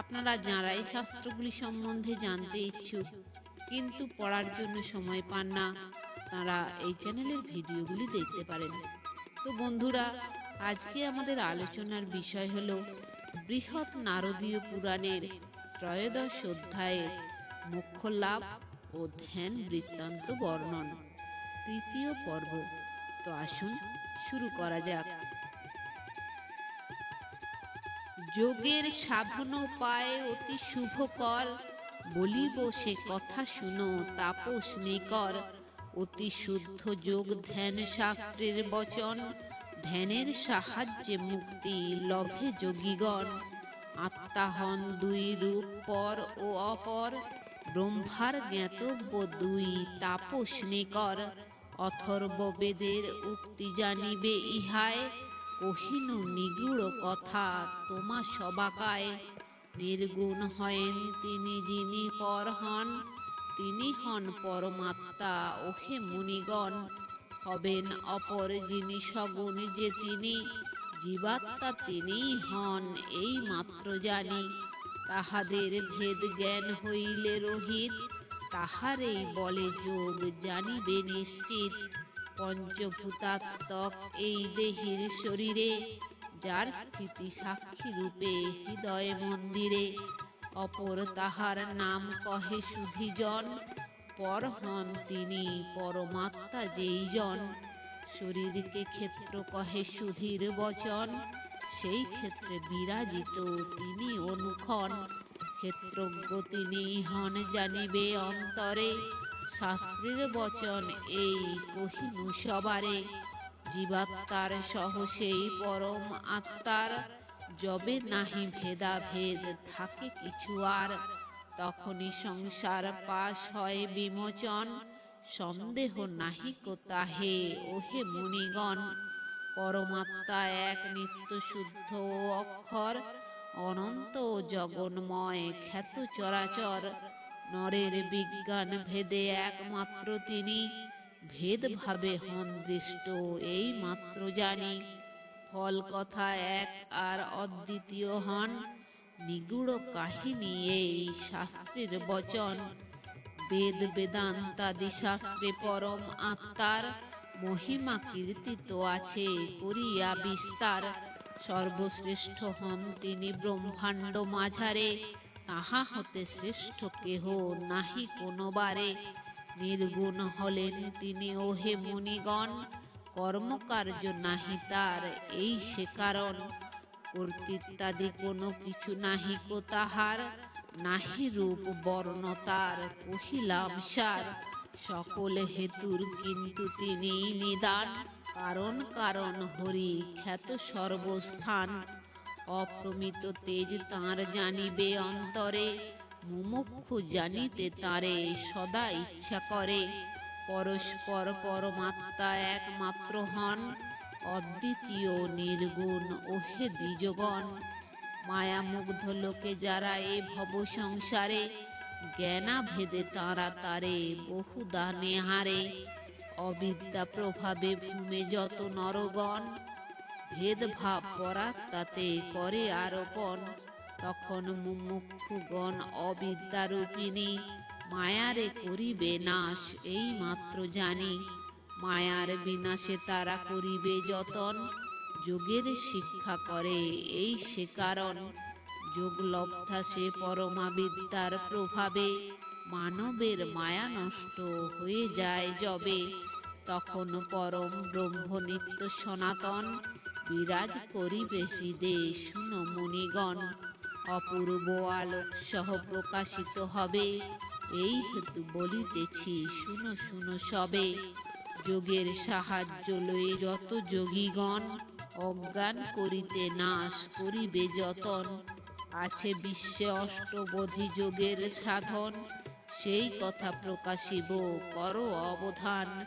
আপনারা যারা এই শাস্ত্রগুলি সম্বন্ধে জানতে ইচ্ছুক, কিন্তু পড়ার জন্য সময় পান না, তারা এই চ্যানেলের ভিডিওগুলি দেখতে পারেন। তো বন্ধুরা, আজকে আমাদের আলোচনার বিষয় হল বৃহৎ নারদীয় পুরাণের ত্রয়োদশ অধ্যায়ের মুখ্য লাভ ও ধ্যান বৃত্তান্ত বর্ণন, তৃতীয় পর্ব। তো আসুন শুরু করা যাক। যোগের সাধন পায় অতি শুভকর। বলিব সে কথা শুনো, তাপস নিকর। অতি শুদ্ধ যোগ ধ্যান শাস্ত্রের বচন। ধ্যানের সাহায্যে মুক্তি লভে যোগীগণ। আত্মাহন দুই রূপ, পর ও অপর। ব্রহ্মার জ্ঞাতব্য দুই, তাপস নিকর। অথর্ব বেদের উক্তি জানিবে ইহায় কহিনু নিগুড় কথা তোমা সবাকায়। নির্গুণ হয়েন তিনি যিনি পর হন তিনি হন পরমাত্মা, ওহে মুনিগণ। হবেন অপর যিনি সগুণ যে তিনি, জীবাত্মা তিনি হন, এই মাত্র জানি। তাহাদের ভেদ জ্ঞান হইলে রহিত, তাহারেই বলে যোগ জানিবে নিশ্চিত। পঞ্চভূতাত্মক এই দেহির শরীরে, যার স্থিতি সাক্ষী রূপে হৃদয় মন্দিরে, অপর তাহার নাম কহে সুধিজন, পর হন তিনি পরমাত্মা যেই জন শরীরকে ক্ষেত্র কহে সুধীর বচন, সেই ক্ষেত্রে বিরাজিত তিনি অনুক্ষণ। ক্ষেত্রজ্ঞ তিনি হন জানিবে অন্তরে শাস্ত্রের বচন এই কহিনু সবারে। জীবাত্মার সহ সেই পরম আত্মার। যবে নাহি ভেদাভেদ থাকে কিছু আর। তখনই সংসার পাশ হয় বিমোচন। সন্দেহ নাহি তাহে, ওহে মুনিগণ। পরমাত্মা এক নিত্য শুদ্ধ অক্ষর। অনন্ত জগন্ময় খ্যাত চরাচর। নরের বিজ্ঞান ভেদে একমাত্র তিনি। ভেদভাবে হন দৃষ্ট এই মাত্র জানি। ফল কথা এক আর অদ্বিতীয় হন। নিগুড় কাহিনী এই শাস্ত্রের বচন। বেদ বেদান্তাদি শাস্ত্রে পরম আত্মার। মহিমা কীর্তিত আছে করিয়া বিস্তার। সর্বশ্রেষ্ঠ হন তিনি ব্রহ্মাণ্ড মাঝারে। তাহা হতে শ্রেষ্ঠ কেহ নাহি কোনোবারে। নির্গুণ হলেন তিনি, ওহে মুনিগণ, কর্মকার্য নাহি তার, এই সে কারণ। কর্তৃত্বাদি কোনো কিছু নাহি কো তাহার, নাহি রূপ বর্ণ তার, কহিলাম সার, সকল হেতুর কিন্তু তিনি নিদান, কারণ কারণ হরি খ্যাত সর্বস্থান। অপ্রমিত তেজ তাঁর জানিবে অন্তরে, মুমুক্ষু জানিতে তারে সদা ইচ্ছা করে। পরস্পর পরমাত্মা একমাত্র হন, অদ্বিতীয় নির্গুণ ওহে দ্বিজগণ। মায়ামুগ্ধ লোকে যারা এ ভব সংসারে জ্ঞানা ভেদে তারা তারে বহুদা নেহারে। অবিদ্যা প্রভাবে ভূমে যত নরগণ ভেদভাব পরাত্মাতে করে আরোপণ। তখন মুমুক্ষুগণ অবিদ্যারূপিণী, মায়ারে করিবে নাশ এই মাত্র জানি। মায়ার বিনাশে তারা করিবে যতন, যোগের শিক্ষা করে এই সে কারণ। যোগ লব্ধা সে পরমা বিদ্যার প্রভাবে, মানবের মায়া নষ্ট হয়ে যায় যবে। তখন পরম ব্রহ্ম নিত্য সনাতন বিরাজ করিবে হৃদে, শুনো মুনিগণ। অপূর্ব আলোক সহ প্রকাশিত হবে। এই হেতু বলিতেছি, শুনো শুনো সবে। যোগের সাহায্য লয়ে যত যোগীগণ, অজ্ঞান করিতে নাশ করিবে যতন। আছে বিশ্বে অষ্টবোধি যোগের সাধন, সেই কথা প্রকাশিব, কর অবধান।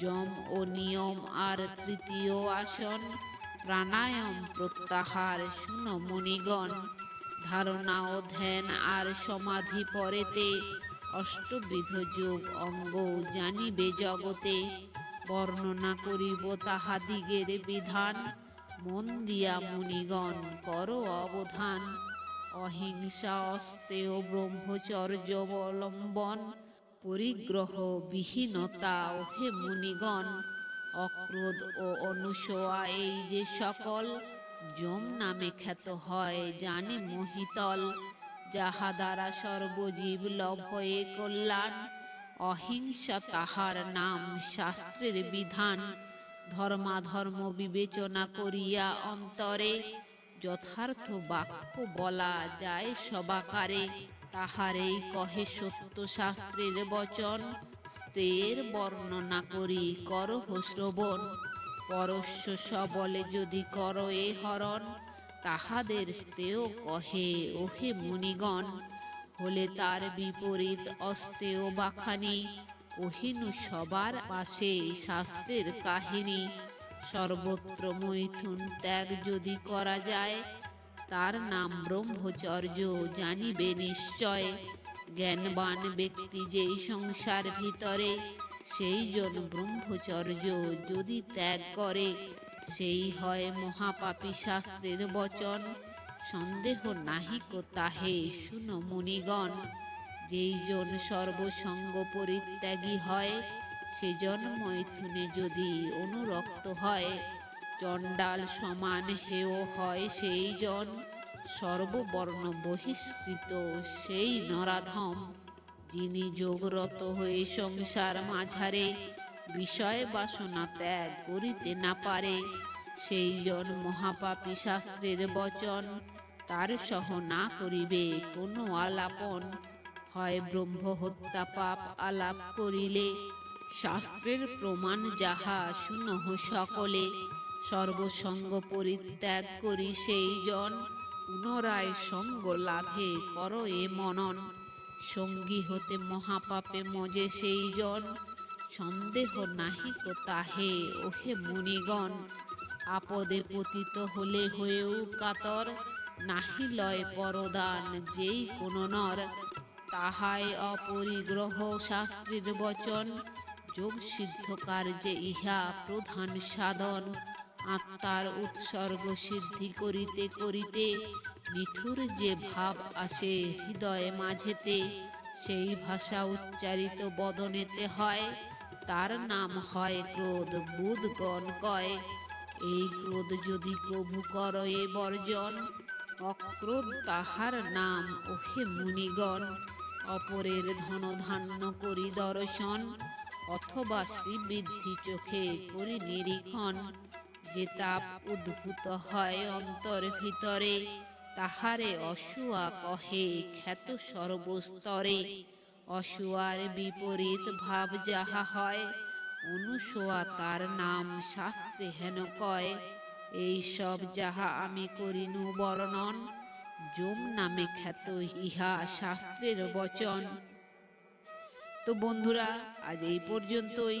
যম ও নিয়ম আর তৃতীয় আসন প্রাণায়াম প্রত্যাহার শুনো মুনিগণ। ধারণা ও ধ্যান আর সমাধি পরেতে অষ্টবিধ যোগ অঙ্গ জানিবে জগতে। বর্ণনা করিব তাহাদিগের বিধান। মন দিয়া মুনিগণ কর অবধান। অহিংসা অস্তেয় ব্রহ্মচর্য অবলম্বন। পরিগ্রহ, বিহীনতা, ওহে মুনিগণ অক্রোধ ও অনুসোয়া এই যে সকল যম নামে খ্যাত হয়, জানে মহিতল, যাহা দ্বারা সর্বজীব লভয়ে কল্যাণ, অহিংসা তাহার নাম শাস্ত্রের বিধান, ধর্মাধর্ম বিবেচনা করিয়া অন্তরে যথার্থ বাক্য বলা যায় সবাকারে, তাহারেই কহে সত্য শাস্ত্রের বচন স্তের বর্ণনা করি করহ শ্রবণ পরস্য সবলে যদি কর এ হরণ, তাহাদের স্তেয় কহে, ওহে মুনিগণ, হলে তার বিপরীত অস্তেয় বাখানি, কহিনু সবার পাশে শাস্ত্রের কাহিনী। সর্বত্র মৈথুন ত্যাগ যদি করা যায়, তার নাম ব্রহ্মচর্য জানিবে নিশ্চয়। জ্ঞানবান ব্যক্তি যেই সংসার ভিতরে, সেই জন ব্রহ্মচর্য যদি ত্যাগ করে, সেই হয় মহাপাপী শাস্ত্রের বচন। সন্দেহ নাহিক তাহে, শুনো মুনিগণ, যেই জন সর্বসঙ্গ পরিত্যাগী হয় সেজন মৈথুনে যদি অনুরক্ত হয়, চণ্ডাল সমান হেয় হয় সেই জন। সর্ববর্ণ বহিষ্কৃত সেই নরাধম, যিনি যোগরত হয়ে সংসার মাঝারে বিষয় বাসনা ত্যাগ করিতে না পারে, সেই জন মহাপাপী শাস্ত্রের বচন তার সহ না করিবে কোনো আলাপন। হয় ব্রহ্ম হত্যা পাপ আলাপ করিলে, শাস্ত্রের প্রমাণ যাহা শুনহ সকলে। সর্বসঙ্গ পরিত্যাগ করি সেই জন পুনরায় সঙ্গ লাভে কর এ মনন। সঙ্গী হতে মহাপাপে মজে সেই জন। সন্দেহ নাহিক তাহে, ওহে মুনিগণ। আপদে পতিত হলে হয়েও কাতর, নাহি লয় পরদান যেই কোন নর। তাহাই অপরিগ্রহ শাস্ত্রের বচন, যোগ সিদ্ধ কার্যে ইহা প্রধান সাধন। আত্মার উৎসর্গ সিদ্ধি করিতে করিতে নিঠুর যে ভাব আসে হৃদয়ে মাঝেতে, সেই ভাষা উচ্চারিত বদনেতে হয়। তার নাম হয় ক্রোধ বুধগণ কয়। এই ক্রোধ যদি প্রভু কর এ বর্জন, অক্রোধ তাহার নাম ওহে মুনিগণ। অপরের ধন ধান্য করি দর্শন, অথবা শ্রীবৃদ্ধি চোখে করি নিরীক্ষণ। যে তাপ উদ্ভূত হয় অন্তর ভিতরে, তাহারে অসুয়া কহে খ্যাত সর্বস্তরে। অসুয়ার বিপরীত ভাব যাহা হয় অনুসোয়া তার নাম শাস্ত্রে হেন কয়। এই সব যাহা আমি করিনু বর্ণন, যম নামে খ্যাত ইহা শাস্ত্রের বচন। তো বন্ধুরা, আজ এই পর্যন্তই।